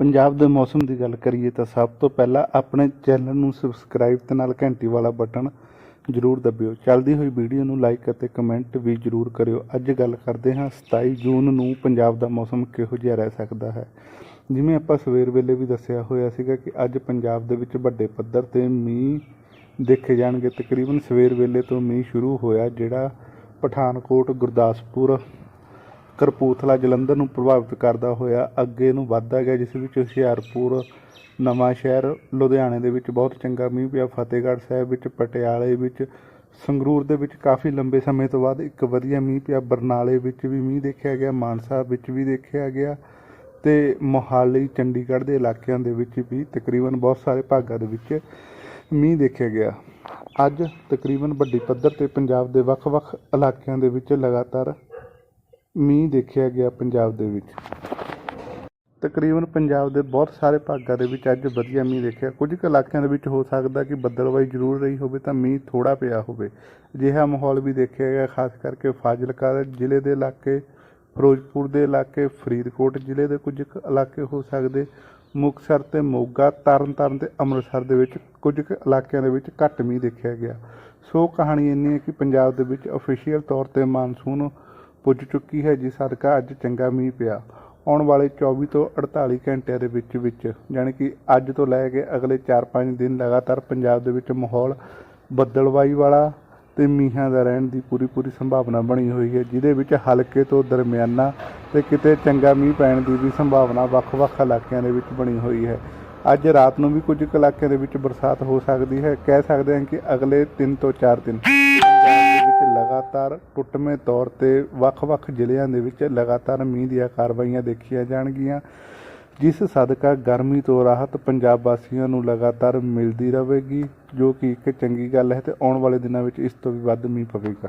ਪੰਜਾਬ ਦੇ ਮੌਸਮ ਦੀ ਗੱਲ ਕਰੀਏ ਤਾਂ ਸਭ ਤੋਂ ਪਹਿਲਾਂ ਆਪਣੇ ਚੈਨਲ ਨੂੰ ਸਬਸਕ੍ਰਾਈਬ ਤੇ ਨਾਲ ਘੰਟੀ ਵਾਲਾ ਬਟਨ ਜ਼ਰੂਰ ਦਬਿਓ। ਚੱਲਦੀ ਹੋਈ ਵੀਡੀਓ ਨੂੰ ਲਾਈਕ ਅਤੇ ਕਮੈਂਟ ਵੀ ਜ਼ਰੂਰ ਕਰਿਓ। ਅੱਜ ਗੱਲ ਕਰਦੇ ਹਾਂ 27 ਜੂਨ ਨੂੰ ਪੰਜਾਬ ਦਾ ਮੌਸਮ ਕਿਹੋ ਜਿਹਾ ਰਹਿ ਸਕਦਾ ਹੈ? ਜਿਵੇਂ ਆਪਾਂ ਸਵੇਰ ਵੇਲੇ ਵੀ ਦੱਸਿਆ ਹੋਇਆ ਸੀਗਾ ਕਿ ਅੱਜ ਪੰਜਾਬ ਦੇ ਵਿੱਚ ਵੱਡੇ ਪੱਧਰ ਤੇ ਮੀਂਹ ਦੇਖੇ ਜਾਣਗੇ। ਤਕਰੀਬਨ ਸਵੇਰ ਵੇਲੇ ਤੋਂ ਮੀਂਹ ਸ਼ੁਰੂ ਹੋਇਆ, ਜਿਹੜਾ ਪਠਾਨਕੋਟ, ਗੁਰਦਾਸਪੁਰ ਕਰਪੂਥਲਾ ਜਲੰਧਰ ਨੂੰ ਪ੍ਰਭਾਵਿਤ ਕਰਦਾ ਹੋਇਆ ਅੱਗੇ ਨੂੰ ਵੱਧਦਾ ਗਿਆ, ਜਿਸ ਵਿੱਚ ਹੁਸ਼ਿਆਰਪੁਰ, ਨਵਾਂ ਸ਼ਹਿਰ, ਲੁਧਿਆਣੇ ਦੇ ਵਿੱਚ ਬਹੁਤ ਚੰਗਾ ਮੀਂਹ ਪਿਆ, ਫਤਿਹਗੜ੍ਹ ਸਾਹਿਬ ਵਿੱਚ, ਪਟਿਆਲੇ ਵਿੱਚ, ਸੰਗਰੂਰ ਦੇ ਵਿੱਚ ਕਾਫੀ ਲੰਬੇ ਸਮੇਂ ਤੋਂ ਬਾਅਦ ਇੱਕ ਵਧੀਆ ਮੀਂਹ ਪਿਆ, ਬਰਨਾਲੇ ਵਿੱਚ ਵੀ ਮੀਂਹ ਦੇਖਿਆ ਗਿਆ, ਮਾਨਸਾ ਵਿੱਚ ਵੀ ਦੇਖਿਆ ਗਿਆ ਤੇ ਮੋਹਾਲੀ, ਚੰਡੀਗੜ੍ਹ ਦੇ ਇਲਾਕਿਆਂ ਦੇ ਵਿੱਚ ਵੀ ਤਕਰੀਬਨ ਬਹੁਤ ਸਾਰੇ ਭਾਗਾਂ ਦੇ ਵਿੱਚ ਮੀਂਹ ਦੇਖਿਆ ਗਿਆ। ਅੱਜ ਤਕਰੀਬਨ ਵੱਡੀ ਪੱਧਰ ਤੇ ਪੰਜਾਬ ਦੇ ਵੱਖ-ਵੱਖ ਇਲਾਕਿਆਂ ਦੇ ਵਿੱਚ ਲਗਾਤਾਰ ਮੀਂਹ ਦੇਖਿਆ ਗਿਆ ਪੰਜਾਬ ਦੇ ਵਿੱਚ। ਤਕਰੀਬਨ ਪੰਜਾਬ ਦੇ ਬਹੁਤ ਸਾਰੇ ਭਾਗਾਂ ਦੇ ਵਿੱਚ ਅੱਜ ਵਧੀਆ ਮੀਂਹ ਦੇਖਿਆ। ਕੁਝ ਕੁ ਇਲਾਕਿਆਂ ਦੇ ਵਿੱਚ ਹੋ ਸਕਦਾ ਕਿ ਬੱਦਲਵਾਈ ਜ਼ਰੂਰ ਰਹੀ ਹੋਵੇ ਤਾਂ ਮੀਂਹ ਥੋੜਾ ਪਿਆ ਹੋਵੇ। ਅਜਿਹਾ ਮਾਹੌਲ ਵੀ ਦੇਖਿਆ ਗਿਆ, ਖਾਸ ਕਰਕੇ ਫਾਜ਼ਿਲਕਾ ਜ਼ਿਲ੍ਹੇ ਦੇ ਇਲਾਕੇ, ਫਿਰੋਜ਼ਪੁਰ ਦੇ ਇਲਾਕੇ, ਫਰੀਦਕੋਟ ਜ਼ਿਲ੍ਹੇ ਦੇ ਕੁਝ ਕੁ ਇਲਾਕੇ ਹੋ ਸਕਦੇ। ਮੁਕਤਸਰ ਤੇ ਮੋਗਾ, ਤਰਨਤਾਰਨ ਤੇ ਅੰਮ੍ਰਿਤਸਰ ਦੇ ਵਿੱਚ ਕੁਝ ਕੁ ਇਲਾਕਿਆਂ ਦੇ ਵਿੱਚ ਘੱਟ ਮੀਂਹ ਦੇਖਿਆ ਗਿਆ। ਸੋ ਕਹਾਣੀ ਇੰਨੀ ਹੈ ਕਿ ਪੰਜਾਬ ਦੇ ਵਿੱਚ ਅਫੀਸ਼ੀਅਲ ਤੌਰ ਤੇ ਮਾਨਸੂਨ ਪੁੱਜ ਚੁੱਕੀ ਹੈ ਜਿਸ ਸਦਕਾ ਅੱਜ ਚੰਗਾ ਮੀਂਹ ਪਿਆ। ਆਉਣ ਵਾਲੇ 24 ਤੋਂ 48 ਘੰਟਿਆਂ ਦੇ ਵਿੱਚ ਵਿੱਚ ਯਾਨੀ ਕਿ ਅੱਜ ਤੋਂ ਲੈ ਕੇ ਅਗਲੇ 4-5 ਦਿਨ ਲਗਾਤਾਰ ਪੰਜਾਬ ਦੇ ਵਿੱਚ ਮਾਹੌਲ ਬੱਦਲਵਾਈ ਵਾਲਾ ਤੇ ਮੀਂਹਾਂ ਦਾ ਰਹਿਣ ਦੀ ਪੂਰੀ ਪੂਰੀ ਸੰਭਾਵਨਾ ਬਣੀ ਹੋਈ ਹੈ, ਜਿਹਦੇ ਵਿੱਚ ਹਲਕੇ ਤੋਂ ਦਰਮਿਆਨਾ ਤੇ ਕਿਤੇ ਚੰਗਾ ਮੀਂਹ ਪੈਣ ਦੀ ਵੀ ਸੰਭਾਵਨਾ ਵੱਖ-ਵੱਖ ਇਲਾਕਿਆਂ ਦੇ ਵਿੱਚ ਬਣੀ ਹੋਈ ਹੈ। ਅੱਜ ਰਾਤ ਨੂੰ ਵੀ ਕੁਝ ਕੁ ਇਲਾਕਿਆਂ ਦੇ ਵਿੱਚ ਬਰਸਾਤ ਹੋ ਸਕਦੀ ਹੈ। ਕਹਿ ਸਕਦੇ ਹਾਂ ਕਿ ਅਗਲੇ 3 ਤੋਂ 4 ਦਿਨ ਵਿੱਚ ਲਗਾਤਾਰ ਟੁੱਟਵੇਂ ਤੌਰ ਤੇ ਵੱਖ-ਵੱਖ ਜ਼ਿਲ੍ਹਿਆਂ ਦੇ ਵਿੱਚ ਲਗਾਤਾਰ ਮੀਂਹ ਦੀਆਂ ਕਾਰਵਾਈਆਂ ਦੇਖੀਆਂ ਜਾਣਗੀਆਂ, ਜਿਸ ਸਦਕਾ ਗਰਮੀ ਤੋਂ ਰਾਹਤ ਪੰਜਾਬ ਵਾਸੀਆਂ ਨੂੰ ਲਗਾਤਾਰ ਮਿਲਦੀ ਰਹੇਗੀ, ਜੋ ਕਿ ਇੱਕ ਚੰਗੀ ਗੱਲ ਹੈ ਤੇ ਆਉਣ ਵਾਲੇ ਦਿਨਾਂ ਵਿੱਚ ਇਸ ਤੋਂ ਵੀ ਵੱਧ ਮੀਂਹ ਪਵੇਗਾ।